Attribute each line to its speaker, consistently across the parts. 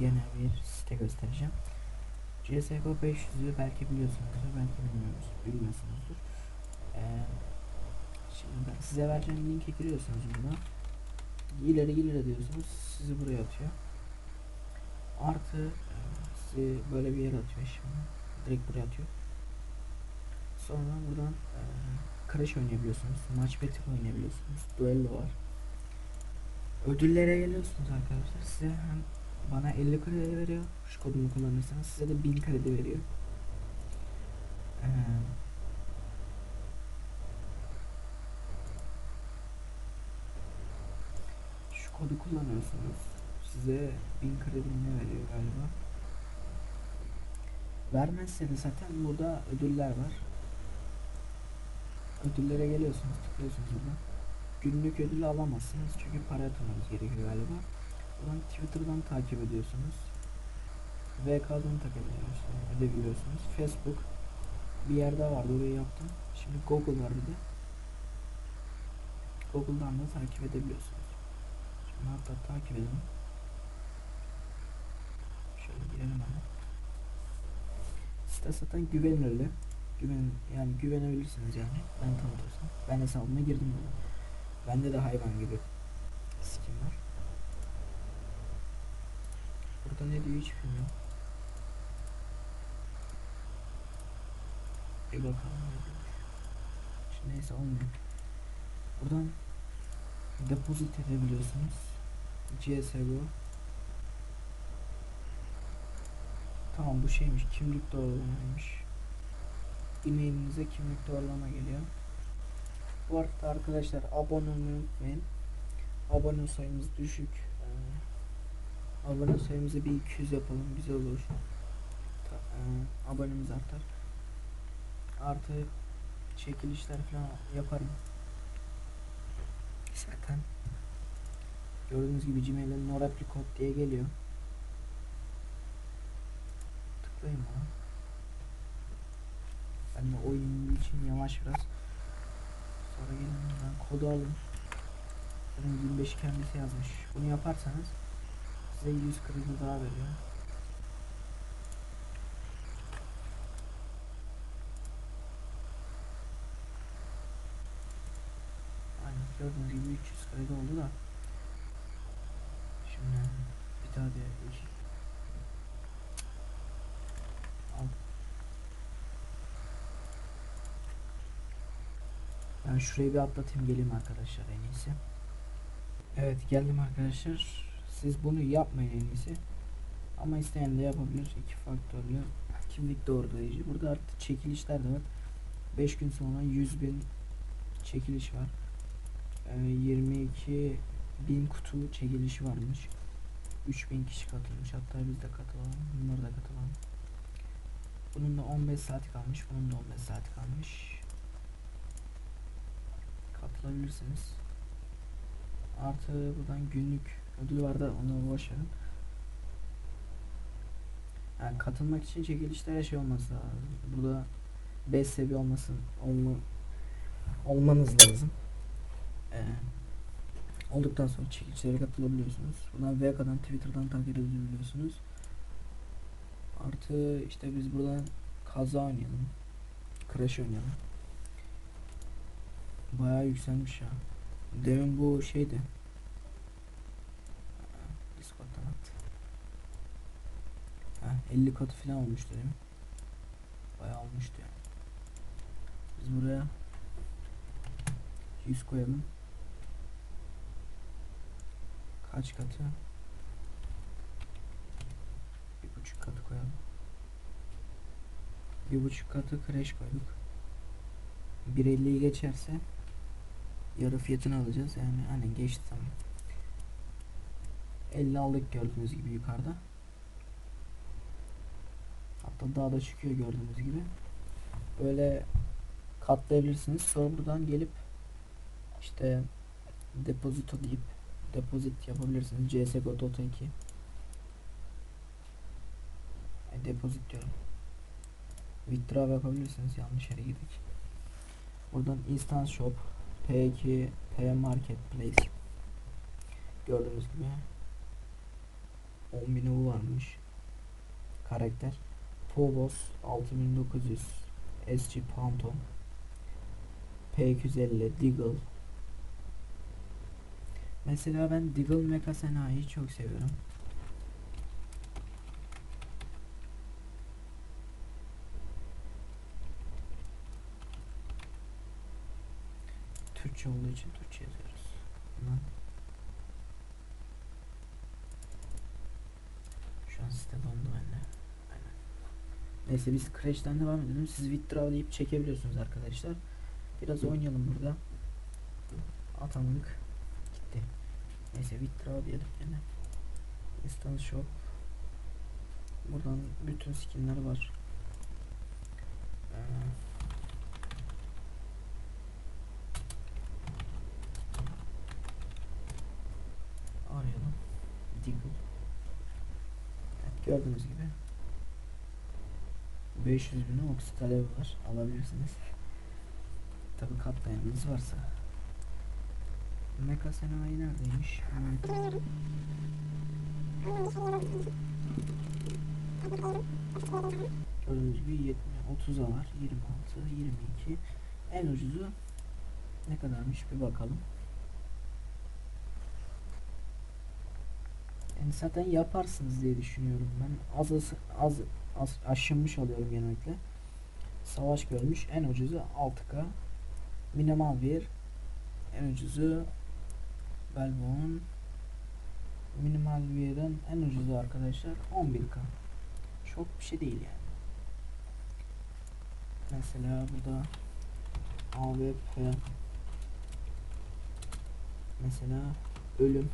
Speaker 1: yeni bir site göstereceğim. CSGO 500'ü belki biliyorsunuzdur, belki bilmiyoruz, bilmiyorsunuzdur. Eee, şimdi ben size vereceğim linke giriyorsunuz burada. İleri ileri diyorsunuz, sizi buraya atıyor. Artı eee, sizi böyle bir yere atıyor şimdi. Direkt buraya atıyor. Sonra buradan eee Crash oynayabiliyorsunuz. Maç Battle oynayabiliyorsunuz. Duello var. Ödüllere geliyorsunuz arkadaşlar. Size hem bana 50 kredi veriyor. Şu kodumu kullanırsanız size de 1000 kredi veriyor. Ee, şu kodu kullanıyorsunuz. Size 1000 kredi ne veriyor galiba. Vermezse de zaten burada ödüller var. Ödüllere geliyorsunuz, tıklıyorsunuz burada. Günlük ödülü alamazsınız çünkü para yatırmanız gerekiyor galiba. Buradan Twitter'dan takip ediyorsunuz. VK'dan takip ediyorsunuz, edebiliyorsunuz. Facebook bir yerde vardı orayı yaptım. Şimdi Google var bir de. Google'dan da takip edebiliyorsunuz. Şimdi hatta takip edelim. Şöyle girelim hemen. Site zaten güvenilirli. Güven yani güvenebilirsiniz yani. Ben tanıtırsam. Ben hesabıma girdim. Bende de hayvan gibi skin var. Burada ne diyor hiç bilmiyorum. Bir bakalım ne diyor. Şimdi neyse olmuyor. Buradan depozit edebiliyorsunuz. CSGO Tamam bu şeymiş kimlik doğrulamaymış e-mailinize kimlik doğrulama geliyor. Bu arada arkadaşlar abone olmayı unutmayın. Abone sayımız düşük. Abone sayımızı bir 200 yapalım güzel olur. Ta, e, abonemiz artar. Artı çekilişler falan yaparım. Zaten gördüğünüz gibi Gmail'in no code diye geliyor. Tıklayın bana. Ben de oyun için yavaş biraz. Sonra gelin ben kodu alın. Zaten 25 kendisi yazmış. Bunu yaparsanız size 100 kredi daha veriyor. Aynen gördüğünüz gibi 300 kredi oldu da. Şimdi bir daha diye iki Ben şurayı bir atlatayım geleyim arkadaşlar en iyisi. Evet geldim arkadaşlar. Siz bunu yapmayın en iyisi. Ama isteyen de yapabilir. İki faktörlü kimlik doğrulayıcı. Burada artık çekilişler de var. 5 gün sonra 100 bin çekiliş var. Ee, 22 bin kutu çekilişi varmış. 3000 kişi katılmış. Hatta biz de katılalım. Bunlar da katılalım. Bunun da 15 saati kalmış. Bunun da 15 saati kalmış katılabilirsiniz. Artı buradan günlük ödül var da onu boş. Yani katılmak için çekilişlere şey olması lazım. Burada 5 seviye olmasın olma, olmanız lazım. Ee, olduktan sonra çekilişlere katılabiliyorsunuz. Buradan VK'dan Twitter'dan takip edebiliyorsunuz. Artı işte biz buradan kaza oynayalım. Crash oynayalım. Bayağı yükselmiş ya. Demin bu şeydi. 50 katı falan olmuştu değil mi? Bayağı olmuştu yani. Biz buraya 100 koyalım. Kaç katı? Bir buçuk katı koyalım. Bir buçuk katı crash koyduk. 1.50'yi geçerse yarı fiyatını alacağız yani hani geçti tamam 50 aldık gördüğünüz gibi yukarıda hatta daha da çıkıyor gördüğünüz gibi. Böyle katlayabilirsiniz. Sonra buradan gelip işte depozito deyip depozit yapabilirsiniz. CSGO Dota 2 e, diyorum. Withdraw yapabilirsiniz. Yanlış yere girdik. Buradan instant shop P2 P Marketplace. Gördüğünüz gibi 10 bin uvu varmış. Karakter. Phobos 6900 SG Phantom P250 Deagle Mesela ben Deagle Mecha Senai'yi çok seviyorum. Türkçe olduğu için Türkçe yazıyoruz. Hemen. Şu an site dondu bende. Aynen. Neyse biz Crash'ten devam edelim. Siz withdraw deyip çekebiliyorsunuz arkadaşlar. Biraz oynayalım burada. Atamadık. Gitti. Neyse withdraw diyelim yine. Instant shop. Buradan bütün skinler var. Ee, arayalım. Deagle. Evet, gördüğünüz gibi 500 bin oks talebi var. Alabilirsiniz. Tabi katlayanınız varsa. Meka Senayi neredeymiş? Gördüğünüz gibi 70, 30'a var. 26, 22. En ucuzu ne kadarmış bir bakalım. Yani zaten yaparsınız diye düşünüyorum ben. Az az, az, aşınmış alıyorum genellikle. Savaş görmüş. En ucuzu 6K. Minimal bir. En ucuzu Belbon. Minimal bir'in en ucuzu arkadaşlar 11K. Çok bir şey değil yani. Mesela burada AWP mesela ölüm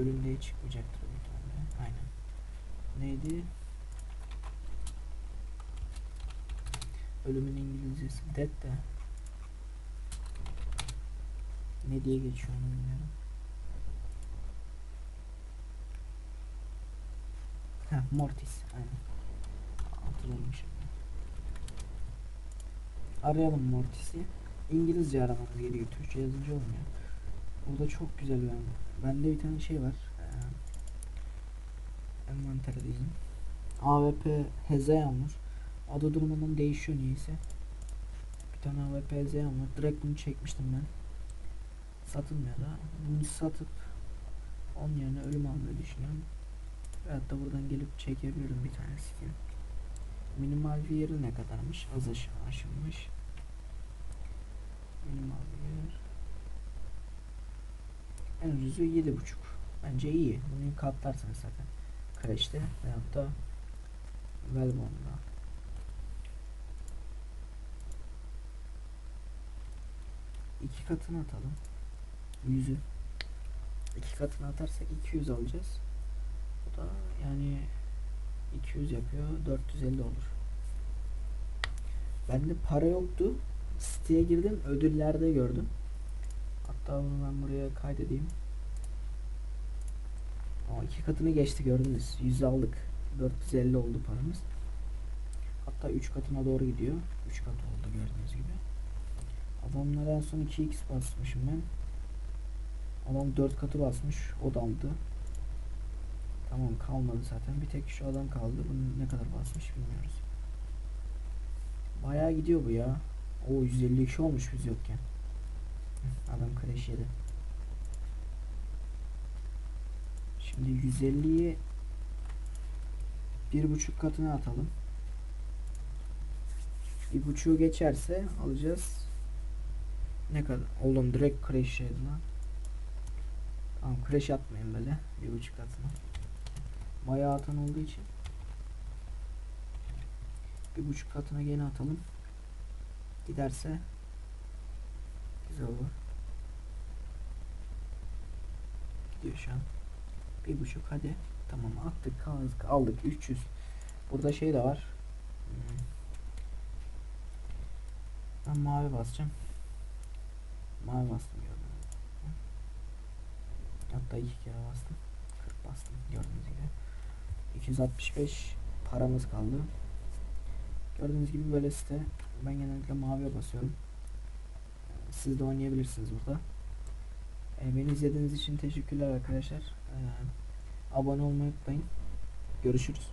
Speaker 1: ölüm diye çıkmayacaktır tane. Aynen. Neydi? Ölümün İngilizcesi dead de ne diye geçiyor onu bilmiyorum. Ha Mortis aynen. Hatırladım. Arayalım Mortis'i. İngilizce aramamız gerekiyor. Türkçe yazınca olmuyor. Burada çok güzel ben. Bende bir tane şey var. Ee, envantere diyeyim. AWP Hezeyan var. Adı durmadan değişiyor niyeyse. Bir tane AWP Hezeyan var. Direkt bunu çekmiştim ben. Satılmıyor da. Bunu satıp onun yerine ölüm almayı düşünüyorum. Veyahut da buradan gelip çekebilirim bir tane skin. Minimal bir ne kadarmış? Az aşağı aşınmış. Minimal bir. En ucuzu yedi buçuk. Bence iyi. Bunu katlarsınız zaten. Crash'te veyahut da Velbon'da. İki katını atalım. Yüzü. İki katını atarsak 200 alacağız. Bu da yani 200 yapıyor. 450 olur. Bende para yoktu. Siteye girdim. Ödüllerde gördüm. Hatta bunu ben buraya kaydedeyim. Aa, iki katını geçti gördünüz. 100 aldık. 450 oldu paramız. Hatta 3 katına doğru gidiyor. 3 kat oldu gördüğünüz gibi. Adamlara en son 2x basmışım ben. Adam 4 katı basmış. O da aldı. Tamam kalmadı zaten. Bir tek şu adam kaldı. Bunu ne kadar basmış bilmiyoruz. Bayağı gidiyor bu ya. O 152 olmuş biz yokken. Adam crash yedi. Şimdi 150'yi bir buçuk katına atalım. Bir buçuğu geçerse alacağız. Ne kadar? Oğlum direkt crash yedi lan. Tamam crash atmayın böyle. Bir buçuk katına. Bayağı atan olduğu için. Bir buçuk katına gene atalım. Giderse olur. Gidiyor şu an. Bir buçuk hadi. Tamam attık kaldık aldık 300. Burada şey de var. Hmm. Ben mavi basacağım. Mavi bastım gibi. Hatta iki kere bastım. 40 bastım gördüğünüz gibi. 265 paramız kaldı. Gördüğünüz gibi böyle site. Ben genellikle maviye basıyorum. Siz de oynayabilirsiniz burada. E, beni izlediğiniz için teşekkürler arkadaşlar. E, abone olmayı unutmayın. Görüşürüz.